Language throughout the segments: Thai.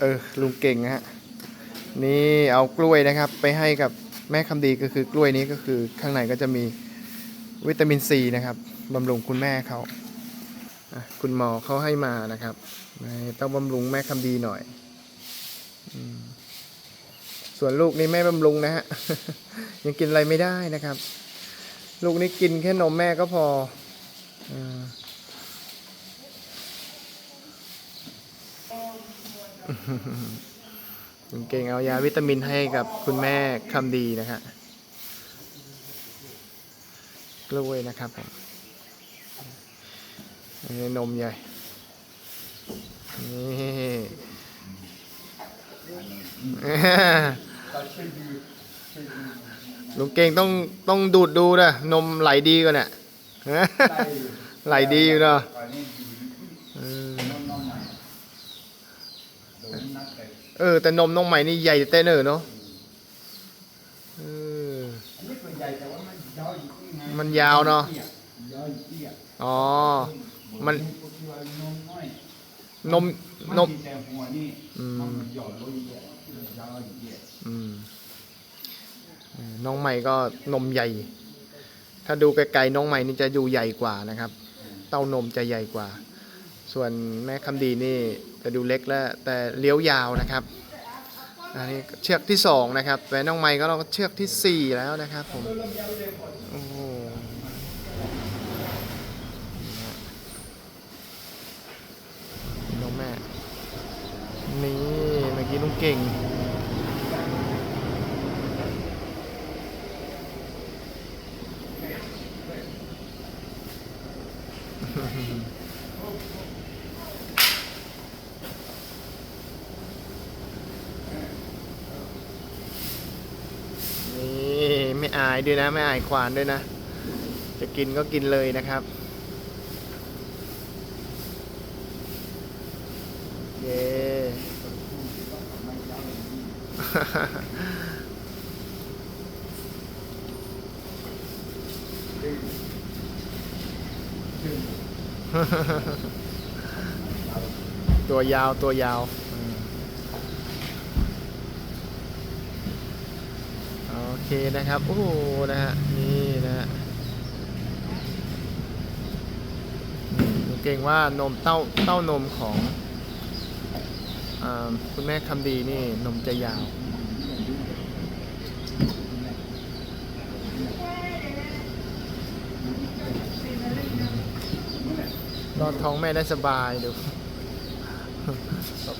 เออลุงเก่งนะฮะนี่เอากล้วยนะครับ ไปให้กับแม่คำดีก็คือกล้วยนี้ก็คือข้างในก็จะมีวิตามินซีนะครับบำรุงคุณแม่เขาคุณหมอเขาให้มานะครับต้องบำรุงแม่คำดีหน่อยอส่วนลูกนี่แม่บำรุงนะฮะยังกินอะไรไม่ได้นะครับ ลูกนี่กินแค่นมแม่ก็พออาลุงเก่งเอายาวิตามินให้กับคุณแม่คำดีนะฮะกล้วยนะครับผมอันนี้นมใหญ่ นี่ลุงเก่งต้องต้องดูดดูนะนมไหลดีกว่าเนี่ยไหลดีอยู่เนาะ เออ แต่นมน้องใหม่นี่ใหญ่เต้นเออเนาะเออมันยาวเนาะอ๋อ มัน นมนมอืมอืมน้องใหม่ก็นมใหญ่ ถ้าดูไกลๆน้องใหม่นี่จะอยู่ใหญ่กว่านะครับ เต้านมจะใหญ่กว่า ส่วนแม่คำดีนี่จะดูเล็กแล้วแต่เลี้ยวยาวนะครับอันนี้เชือกที่สองนะครับแต่น้องใหม่ก็เราเชือกที่สี่แล้วนะครับผมโอ้โหน้องแม่ นี่เมื่อกี้ลุงเก่ง นี่ ไม่อายด้วยนะ ไม่อายควานด้วยนะ จะกินก็กินเลยนะครับเย้ตัวยาวตัวยาวอืมโอ เคนะครับ โอ้โหนะฮะนี่นะฮะเก่งว่านมเต้าเต้านมของอคุณแม่คำดีนี่นมจะยาวรอดท้องแม่ได้สบายดู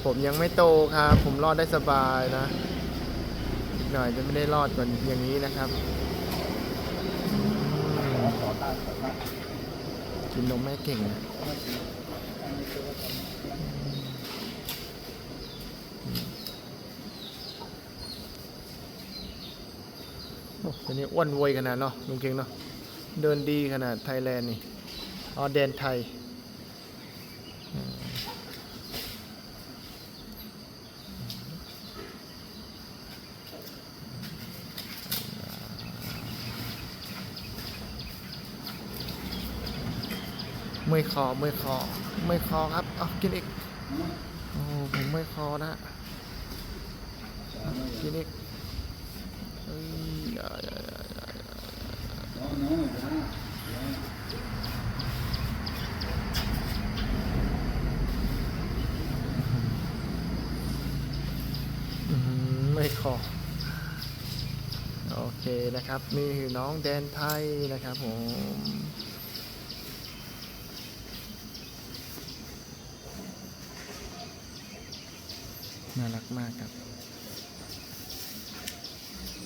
ผมยังไม่โตครับ ผมรอดได้สบายนะ หน่อยจะไม่ได้รอดกว่าอย่างนี้นะครับ กินนมแม่เก่งนะโอ้ตัวนี้อ้วนโวยขนาดเนาะลุงเก่งเนาะเดินดีขนาดไทยแลนด์นี่อ๋อแดนไทย เมื่อยคอเมื่อยคอเมื่อยคอครับเอากินอีกโอ้ผมเมื่อยคอนะกินอีกเอ้ยอย่าอย่าอย่าอย่าอืมไม่ขอโอเคนะครับนี่คือน้องแดนไทยนะครับผม น่ารักมากครับ